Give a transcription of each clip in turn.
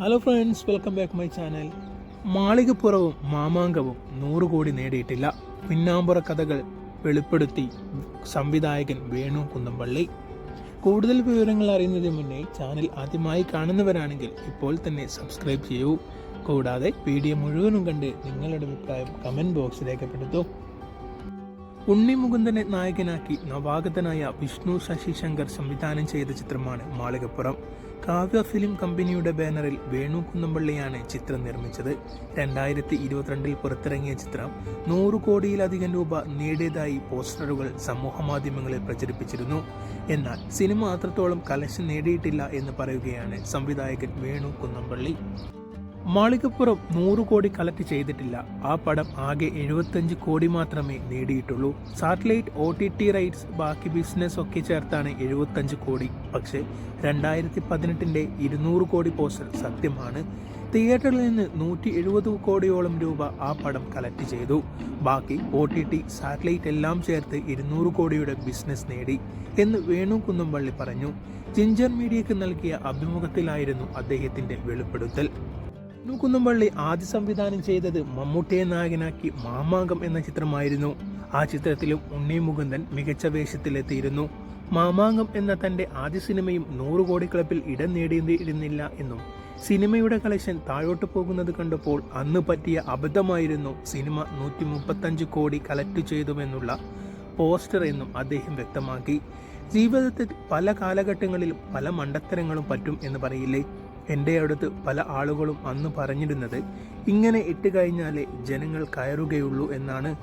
Hello friends welcome back my channel മാളികപ്പുറവും മാമാങ്കവും നൂറ് കോടി നേടിയിട്ടില്ല. പിന്നാമ്പുറ കഥകൾ വെളിപ്പെടുത്തി സംവിധായകൻ വേണു കുന്നംപള്ളി കൂടുതൽ വിവരങ്ങൾ അറിയുന്നതിന് മുന്നേ ചാനൽ ആദ്യമായി കാണുന്നവരാണെങ്കിൽ ഇപ്പോൾ തന്നെ സബ്സ്ക്രൈബ് ചെയ്യൂ. കൂടാതെ വീഡിയോ മുഴുവനും കണ്ട് നിങ്ങളുടെ അഭിപ്രായം കമന്റ് ബോക്സ് രേഖപ്പെടുത്തൂ. ഉണ്ണി മുകുന്ദനെ നായകനാക്കി നവാഗതനായ വിഷ്ണു ശശി ശങ്കർ സംവിധാനം ചെയ്ത ചിത്രമാണ് മാളികപ്പുറം. കാവ്യ ഫിലിം കമ്പനിയുടെ ബാനറിൽ വേണു കുന്നമ്പള്ളിയാണ് ചിത്രം നിർമ്മിച്ചത്. രണ്ടായിരത്തി ഇരുപത്തിരണ്ടിൽ പുറത്തിറങ്ങിയ ചിത്രം നൂറ് കോടിയിലധികം രൂപ നേടിയതായി പോസ്റ്ററുകൾ സമൂഹമാധ്യമങ്ങളിൽ പ്രചരിപ്പിച്ചിരുന്നു. എന്നാൽ സിനിമ അത്രത്തോളം കലശം നേടിയിട്ടില്ല എന്ന് പറയുകയാണ് സംവിധായകൻ വേണു കുന്നമ്പള്ളി. മാളികപ്പുറം നൂറ് കോടി കളക്ട് ചെയ്തിട്ടില്ല. ആ പടം ആകെ എഴുപത്തഞ്ച് കോടി മാത്രമേ നേടിയിട്ടുള്ളൂ. Satellite O T T rights ബാക്കി ബിസിനസ് ഒക്കെ ചേർത്താണ് എഴുപത്തഞ്ച് കോടി. പക്ഷേ രണ്ടായിരത്തി പതിനെട്ടിന്റെ ഇരുന്നൂറ് കോടി പോസ്റ്റർ സത്യമാണ്. തിയേറ്ററിൽ നിന്ന് നൂറ്റി എഴുപത് കോടിയോളം രൂപ ആ പടം കളക്ട് ചെയ്തു. ബാക്കി ഒ ടി ടി സാറ്റലൈറ്റ് എല്ലാം ചേർത്ത് ഇരുന്നൂറ് കോടിയുടെ ബിസിനസ് നേടി എന്ന് വേണു കുന്നംപള്ളി പറഞ്ഞു. ജിഞ്ചർ മീഡിയക്ക് നൽകിയ അഭിമുഖത്തിലായിരുന്നു അദ്ദേഹത്തിന്റെ വെളിപ്പെടുത്തൽ. കുന്നംപള്ളി ആദ്യ സംവിധാനം ചെയ്തത് മമ്മൂട്ടിയെ നായകനാക്കി മാമാങ്കം എന്ന ചിത്രമായിരുന്നു. ആ ചിത്രത്തിലും ഉണ്ണി മുകുന്ദൻ മികച്ച വേഷത്തിലെത്തിയിരുന്നു. മാമാങ്കം എന്ന തന്റെ ആദ്യ സിനിമയും നൂറ് കോടി ക്ലബിൽ ഇടം നേടിയിരുന്നില്ല എന്നും സിനിമയുടെ കളക്ഷൻ താഴോട്ട് പോകുന്നത് കണ്ടപ്പോൾ അന്ന് പറ്റിയ അബദ്ധമായിരുന്നു സിനിമ നൂറ്റി മുപ്പത്തഞ്ച് കോടി കളക്ട് ചെയ്തുമെന്നുള്ള പോസ്റ്റർ എന്നും അദ്ദേഹം വ്യക്തമാക്കി. ജീവിതത്തിൽ പല കാലഘട്ടങ്ങളിലും പല മണ്ടത്തരങ്ങളും പറ്റും എന്ന് പറയില്ലേ? എന്റെ അടുത്ത് പല ആളുകളും അന്ന് പറഞ്ഞിരുന്നത് ഇങ്ങനെ ഇട്ട് കഴിഞ്ഞാലേ ജനങ്ങൾ കയറുകയുള്ളൂ എന്നാണ്.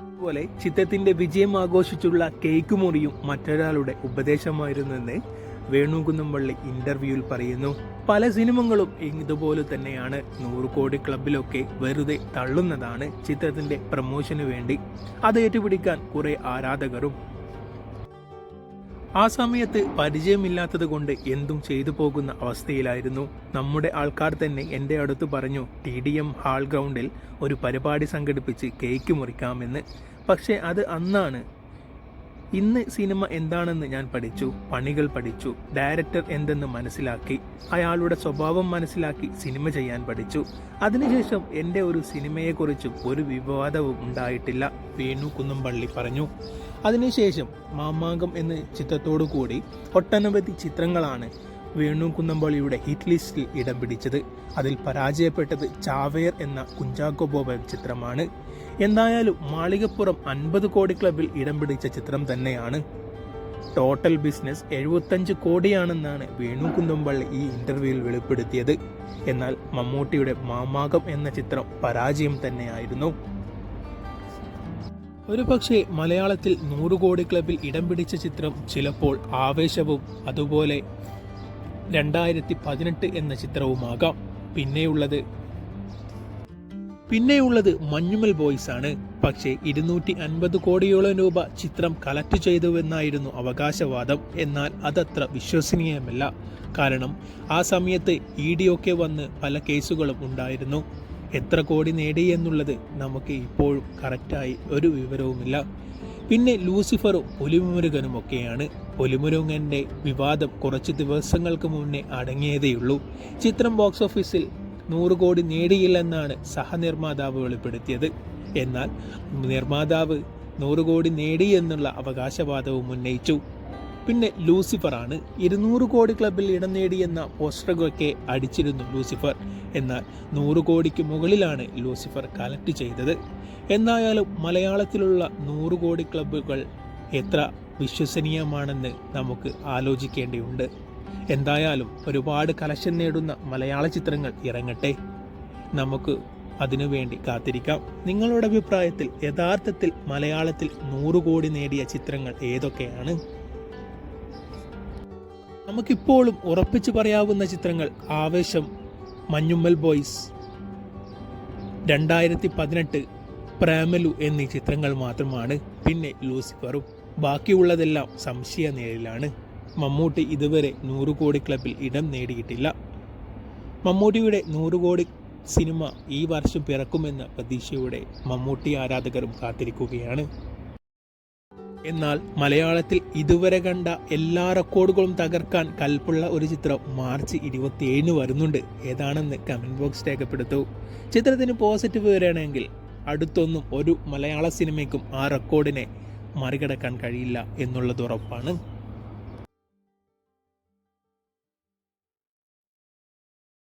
അതുപോലെ ചിത്രത്തിന്റെ വിജയം ആഘോഷിച്ചുള്ള കേക്ക് മുറിയും മറ്റൊരാളുടെ ഉപദേശമായിരുന്നെന്ന് വേണുകുന്നംപള്ളി ഇന്റർവ്യൂവിൽ പറയുന്നു. പല സിനിമകളും ഇതുപോലെ തന്നെയാണ്. നൂറ് കോടി ക്ലബിലൊക്കെ വെറുതെ തള്ളുന്നതാണ് ചിത്രത്തിന്റെ പ്രമോഷന് വേണ്ടി. അത് ഏറ്റുപിടിക്കാൻ കുറെ ആരാധകരും ആ സമയത്ത് പരിചയമില്ലാത്തത് കൊണ്ട് എന്തും ചെയ്തു പോകുന്ന അവസ്ഥയിലായിരുന്നു. നമ്മുടെ ആൾക്കാർ തന്നെ എന്റെ അടുത്ത് പറഞ്ഞു ടി ഡി എം ഹാൾ ഗ്രൗണ്ടിൽ ഒരു പരിപാടി സംഘടിപ്പിച്ച് കേക്ക് മുറിക്കാമെന്ന്. പക്ഷേ അത് അന്നാണ് ഇന്ന് സിനിമ എന്താണെന്ന് ഞാൻ പഠിച്ചു പണികൾ പഠിച്ചു ഡയറക്ടർ എന്തെന്ന് മനസ്സിലാക്കി അയാളുടെ സ്വഭാവം മനസ്സിലാക്കി സിനിമ ചെയ്യാൻ പഠിച്ചു. അതിനുശേഷം എന്റെ ഒരു സിനിമയെക്കുറിച്ചും ഒരു വിവാദവും ഉണ്ടായിട്ടില്ല വേണു കുന്നംപള്ളി പറഞ്ഞു. അതിനുശേഷം മാമാങ്കം എന്ന ചിത്രത്തോടു കൂടി ഒട്ടനവധി ചിത്രങ്ങളാണ് വേണു കുന്നമ്പാളിയുടെ ഹിറ്റ് ലിസ്റ്റിൽ ഇടം പിടിച്ചത്. അതിൽ പരാജയപ്പെട്ടത് ചാവേർ എന്ന കുഞ്ചാക്കോ ബോബൻ ചിത്രമാണ്. എന്തായാലും മാളികപ്പുറം അൻപത് കോടി ക്ലബിൽ ഇടം പിടിച്ച ചിത്രം തന്നെയാണ്. ടോട്ടൽ ബിസിനസ് എഴുപത്തഞ്ച് കോടിയാണെന്നാണ് വേണു കുന്നമ്പള്ളി ഈ ഇന്റർവ്യൂവിൽ വെളിപ്പെടുത്തിയത്. എന്നാൽ മമ്മൂട്ടിയുടെ മാമാകം എന്ന ചിത്രം പരാജയം തന്നെയായിരുന്നു. ഒരു പക്ഷേ മലയാളത്തിൽ നൂറ് കോടി ക്ലബിൽ ഇടം പിടിച്ച ചിത്രം ചിലപ്പോൾ ആവേശവും അതുപോലെ രണ്ടായിരത്തി പതിനെട്ട് എന്ന ചിത്രവുമാകാം. പിന്നെയുള്ളത്. പിന്നെയുള്ളത് മഞ്ഞുമൽ ബോയ്സ് ആണ്. പക്ഷേ ഇരുന്നൂറ്റി അൻപത് കോടിയോളം രൂപ ചിത്രം കളക്ട് ചെയ്തുവെന്നായിരുന്നു അവകാശവാദം. എന്നാൽ അതത്ര വിശ്വസനീയമല്ല. കാരണം ആ സമയത്ത് ഇ ഡി ഒക്കെ വന്ന് പല കേസുകളും ഉണ്ടായിരുന്നു. എത്ര കോടി നേടി എന്നുള്ളത് നമുക്ക് ഇപ്പോഴും കറക്റ്റായി ഒരു വിവരവുമില്ല. പിന്നെ ലൂസിഫറും പുലിമുരുകനും ഒക്കെയാണ് പുലിമുരുകന്റെ വിവാദം കുറച്ച് ദിവസങ്ങൾക്ക് മുന്നേ അടങ്ങിയതേയുള്ളൂ ചിത്രം ബോക്സ് ഓഫീസിൽ നൂറ് കോടി നേടിയില്ലെന്നാണ് സഹനിർമ്മാതാവ് വെളിപ്പെടുത്തിയത്. എന്നാൽ നിർമ്മാതാവ് നൂറ് കോടി നേടി എന്നുള്ള അവകാശവാദവും ഉന്നയിച്ചു. പിന്നെ ലൂസിഫർ ആണ് ഇരുന്നൂറ് കോടി ക്ലബിൽ ഇടം നേടിയെന്ന പോസ്റ്ററുകളൊക്കെ അടിച്ചിരുന്നു ലൂസിഫർ. എന്നാൽ നൂറ് കോടിക്ക് മുകളിലാണ് ലൂസിഫർ കളക്ട് ചെയ്തത്. എന്തായാലും മലയാളത്തിലുള്ള നൂറ് കോടി ക്ലബ്ബുകൾ എത്ര വിശ്വസനീയമാണെന്ന് നമുക്ക് ആലോചിക്കേണ്ടിയുണ്ട് എന്തായാലും ഒരുപാട് കലക്ഷൻ നേടുന്ന മലയാള ചിത്രങ്ങൾ ഇറങ്ങട്ടെ. നമുക്ക് അതിനുവേണ്ടി കാത്തിരിക്കാം. നിങ്ങളുടെ അഭിപ്രായത്തിൽ യഥാർത്ഥത്തിൽ മലയാളത്തിൽ നൂറ് കോടി നേടിയ ചിത്രങ്ങൾ ഏതൊക്കെയാണ്? നമുക്കിപ്പോഴും ഉറപ്പിച്ചു പറയാവുന്ന ചിത്രങ്ങൾ ആവേശം മഞ്ഞുമ്മൽ ബോയ്സ് രണ്ടായിരത്തി പതിനെട്ട് പ്രേമലു എന്നീ ചിത്രങ്ങൾ മാത്രമാണ്. പിന്നെ ലൂസിഫറും. ബാക്കിയുള്ളതെല്ലാം സംശയ നേരിലാണ് മമ്മൂട്ടി ഇതുവരെ നൂറ് കോടി ക്ലബിൽ ഇടം നേടിയിട്ടില്ല. മമ്മൂട്ടിയുടെ നൂറ് കോടി സിനിമ ഈ വർഷം പിറക്കുമെന്ന പ്രതീക്ഷയോടെ മമ്മൂട്ടി ആരാധകരും കാത്തിരിക്കുകയാണ്. എന്നാൽ മലയാളത്തിൽ ഇതുവരെ കണ്ട എല്ലാ റെക്കോർഡുകളും തകർക്കാൻ കൽപ്പുള്ള ഒരു ചിത്രം മാർച്ച് ഇരുപത്തിയേഴിന് വരുന്നുണ്ട്. ഏതാണെന്ന് കമന്റ് ബോക്സ് രേഖപ്പെടുത്തു. ചിത്രത്തിന് പോസിറ്റീവ് വരികയാണെങ്കിൽ അടുത്തൊന്നും ഒരു മലയാള സിനിമയ്ക്കും ആ റെക്കോർഡിനെ മറികടക്കാൻ കഴിയില്ല എന്നുള്ളത് ഉറപ്പാണ്.